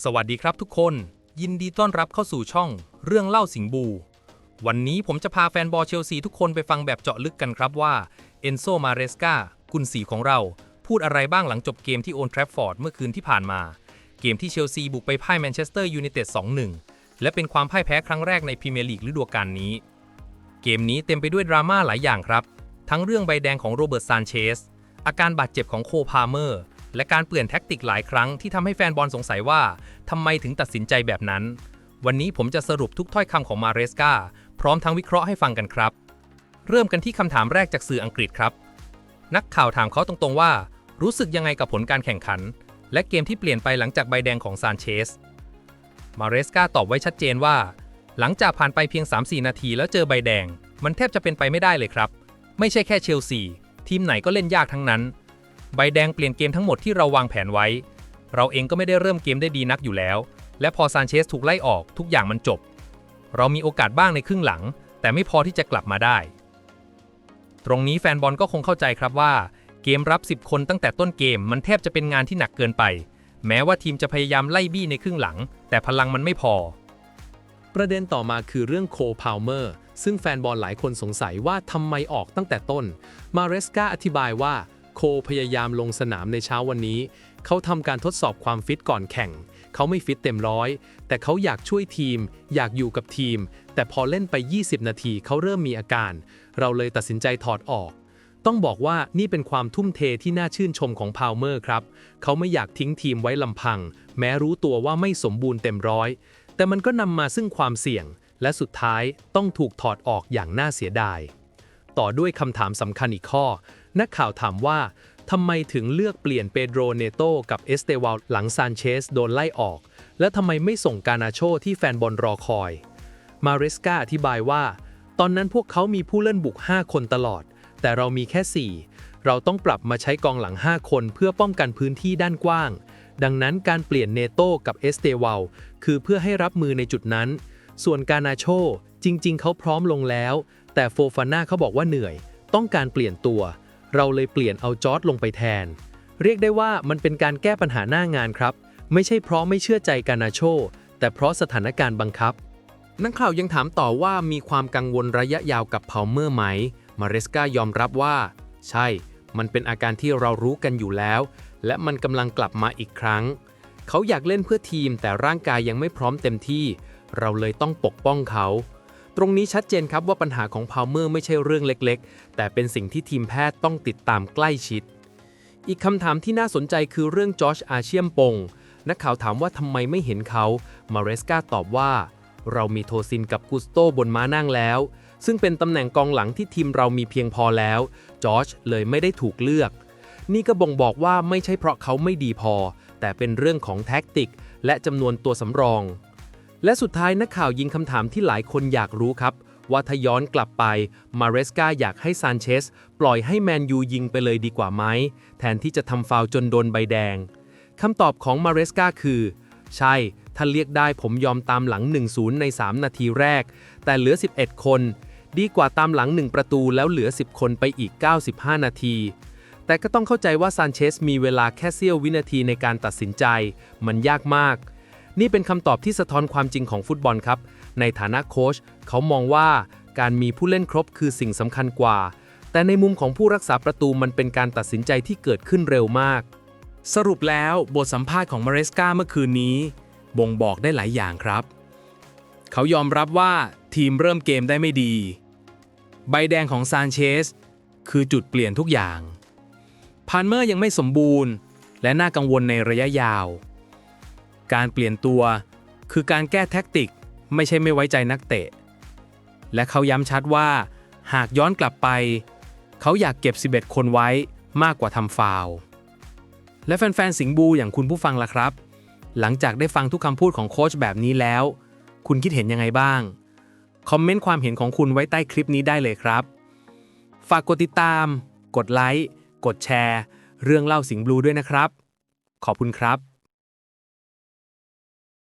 สวัสดีครับทุกคน ยินดีต้อนรับเข้าสู่ช่อง เรื่องเล่าสิงบู วันนี้ผมจะพาแฟนบอลเชลซีทุกคนไปฟังแบบเจาะลึกกันครับว่าเอนโซมาเรสกากุนสีของเรา พูดอะไรบ้างหลังจบเกมที่โอนแทรฟฟอร์ดเมื่อคืนที่ผ่านมา เกมที่เชลซีบุกไปพ่ายแมนเชสเตอร์ยูไนเต็ด 2-1 และเป็นความพ่ายแพ้ครั้งแรกในพรีเมียร์ลีกฤดูกาลนี้ เกมนี้เต็มไปด้วยดราม่าหลายอย่างครับ ทั้งเรื่องใบแดงของโรเบิร์ตซานเชสอาการบาดเจ็บของโคพาเมอร์ และการเปลี่ยนแท็กติกหลายครั้งที่ทำให้แฟนบอลสงสัยว่าทำไมถึงตัดสินใจแบบนั้น วันนี้ผมจะสรุปทุกถ้อยคำของมาเรสกาพร้อมทั้งวิเคราะห์ให้ฟังกันครับ เริ่มกันที่คำถามแรกจากสื่ออังกฤษครับ นักข่าวถามเขาตรงๆว่า รู้สึกยังไงกับผลการแข่งขัน และเกมที่เปลี่ยนไปหลังจากใบแดงของซานเชสมาเรสกาตอบไว้ชัดเจนว่า หลังจากผ่านไปเพียง 3-4 นาทีแล้วเจอใบแดง มันแทบจะเป็นไปไม่ได้เลยครับ ไม่ใช่แค่เชลซีทีมไหนก็เล่นยากทั้งนั้น ใบแดงเปลี่ยนเกมทั้งหมดที่เราวางแผนไว้ เราเองก็ไม่ได้เริ่มเกมได้ดีนักอยู่แล้ว และพอซานเชสถูกไล่ออกทุกอย่างมันจบ เรามีโอกาสบ้างในครึ่งหลัง แต่ไม่พอที่จะกลับมาได้ ตรงนี้แฟนบอลก็คงเข้าใจครับว่า เกมรับ 10 คนตั้งแต่ต้นเกมมันแทบจะเป็นงานที่หนักเกินไป แม้ว่าทีมจะพยายามไล่บี้ในครึ่งหลัง แต่พลังมันไม่พอ ประเด็นต่อมาคือเรื่องโคพาวเมอร์ซึ่งแฟนบอลหลายคนสงสัยว่าทำไมออกตั้งแต่ต้น มาเรสกาอธิบายว่า โคพยายามลงสนามในเช้าวันนี้ เขาทำการทดสอบความฟิตก่อนแข่ง เขาไม่ฟิตเต็มร้อย แต่เขาอยากช่วยทีม อยากอยู่กับทีม แต่พอเล่นไป 20 นาทีเขาเริ่มมีอาการ เราเลยตัดสินใจถอดออก ต้องบอกว่านี่เป็นความทุ่มเทที่น่าชื่นชมของพาวเมอร์ครับ เขาไม่อยากทิ้งทีมไว้ลำพัง แม้รู้ตัวว่าไม่สมบูรณ์เต็มร้อย แต่มันก็นำมาซึ่งความเสี่ยง และสุดท้ายต้องถูกถอดออกอย่างน่าเสียดาย ต่อด้วยคำถามสำคัญอีกข้อ นักข่าวถามว่าทำไมถึงเลือกเปลี่ยนเปโดรเนโตกับเอสเตวาลหลังซานเชสโดนไล่ออก และทำไมไม่ส่งกานาโชที่แฟนบอลรอคอย มาเรสกาอธิบายว่า ตอนนั้นพวกเขามีผู้เล่นบุก 5 คนตลอด แต่เรามีแค่ 4 เราต้องปรับมาใช้กองหลัง 5 คนเพื่อป้องกันพื้นที่ด้านกว้าง ดังนั้นการเปลี่ยนเนโตกับเอสเตวาลคือเพื่อให้รับมือในจุดนั้น ส่วนกานาโชจริง ๆ เขาพร้อมลงแล้ว แต่โฟฟาน่าเขาบอกว่าเหนื่อย ต้องการเปลี่ยนตัว เราเลยเปลี่ยนเอาจอร์ดลงไปแทน เรียกได้ว่ามันเป็นการแก้ปัญหาหน้างานครับ ไม่ใช่เพราะไม่เชื่อใจกานาโช แต่เพราะสถานการณ์บังคับ นักข่าวยังถามต่อว่ามีความกังวลระยะยาวกับพาวเมอร์ไหม มาเรสกายอมรับว่า ใช่ มันเป็นอาการที่เรารู้กันอยู่แล้ว และมันกำลังกลับมาอีกครั้ง เขาอยากเล่นเพื่อทีมแต่ร่างกายยังไม่พร้อมเต็มที่ เราเลยต้องปกป้องเขา ตรงนี้ชัดเจนครับว่าปัญหาของพาวเมอร์ไม่ใช่เรื่องเล็กๆ แต่เป็นสิ่งที่ทีมแพทย์ต้องติดตามใกล้ชิด อีกคำถามที่น่าสนใจคือเรื่องจอชอาเชียมปง นักข่าวถามว่าทำไมไม่เห็นเขามาเรสกาตอบว่า เรามีโทซินกับกุสโตบนม้านั่งแล้ว ซึ่งเป็นตำแหน่งกองหลังที่ทีมเรามีเพียงพอแล้ว จอชเลยไม่ได้ถูกเลือก นี่ก็บ่งบอกว่าไม่ใช่เพราะเขาไม่ดีพอ แต่เป็นเรื่องของแท็กติก และจำนวนตัวสำรอง และสุดท้ายนักข่าวยิงคำถามที่หลายคนอยากรู้ครับ ว่าถ้าย้อนกลับไป มาเรสกาอยากให้ซานเชสปล่อยให้แมนยูยิงไปเลยดีกว่าไหม แทนที่จะทำฟาวจนโดนใบแดงคำตอบของมาเรสกาคือ ใช่ ถ้าเรียกได้ผมยอมตามหลัง 1-0 ใน 3 นาทีแรก แต่เหลือ 11 คน ดีกว่าตามหลัง 1 ประตูแล้วเหลือ 10 คนไปอีก 95 นาทีแต่ก็ต้องเข้าใจว่าซานเชสมีเวลาแค่เสี้ยววินาทีในการตัดสินใจ มันยากมาก นี่เป็นคำตอบที่สะท้อนความจริงของฟุตบอลครับ ในฐานะโค้ชเขามองว่าการมีผู้เล่นครบคือสิ่งสำคัญกว่า แต่ในมุมของผู้รักษาประตูมันเป็นการตัดสินใจที่เกิดขึ้นเร็วมาก สรุปแล้วบทสัมภาษณ์ของมาเรสกาเมื่อคืนนี้ บ่งบอกได้หลายอย่างครับ เขายอมรับว่าทีมเริ่มเกมได้ไม่ดี ใบแดงของซานเชสคือจุดเปลี่ยนทุกอย่างพานเมอร์ยังไม่สมบูรณ์ และน่ากังวลในระยะยาว การเปลี่ยนตัว คือการแก้แท็กติก ไม่ใช่ไม่ไว้ใจนักเตะ และเขาย้ำชัดว่า หากย้อนกลับไป เขาอยากเก็บ 11 คนไว้มากกว่าทำฟาวและแฟนๆ สิงห์บูอย่างคุณผู้ฟังล่ะครับ หลังจากได้ฟังทุกคำพูดของโค้ชแบบนี้แล้ว คุณคิดเห็นยังไงบ้าง คอมเมนต์ความเห็นของคุณไว้ใต้คลิปนี้ได้เลยครับ ฝากกดติดตาม กดไลค์ กดแชร์ เรื่องเล่าสิงห์บูด้วยนะครับ ขอบคุณครับ